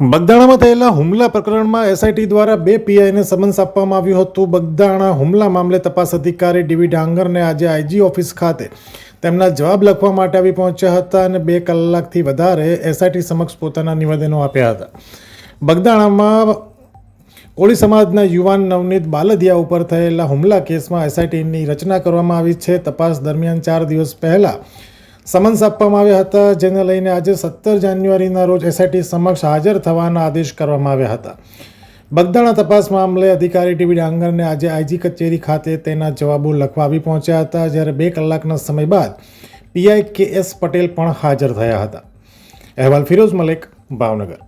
બગદાણામાં થયેલા હુમલા પ્રકરણમાં એસઆઈટી દ્વારા બે પીઆઈને સમન્સ આપવામાં આવ્યું હતું. બગદાણા હુમલા મામલે તપાસ અધિકારી ડીવી ડાંગરને આજે આઈજી ઓફિસ ખાતે તેમના જવાબ લખવા માટે આવી પહોંચ્યા હતા અને બે કલાકથી વધારે એસઆઈટી સમક્ષ પોતાના નિવેદનો આપ્યા હતા. બગદાણામાં કોળી સમાજના યુવાન નવનીત બાલદિયા ઉપર થયેલા હુમલા કેસમાં એસઆઈટીની રચના કરવામાં આવી છે. તપાસ દરમિયાન ચાર દિવસ પહેલાં સમન્સ આપવામાં આવ્યા હતા, જેને લઈને આજે સત્તર જાન્યુઆરીના રોજ એસઆઈટી સમક્ષ હાજર થવાના આદેશ કરવામાં આવ્યા હતા. બગદાણા તપાસ મામલે અધિકારી ટીવી ડાંગરને આજે આઈજી કચેરી ખાતે તેના જવાબો લખવા આવી પહોંચ્યા હતા, જ્યારે બે કલાકના સમય બાદ પીઆઈ કે એસ પટેલ પણ હાજર થયા હતા. અહેવાલ ફિરોઝ મલેક, ભાવનગર.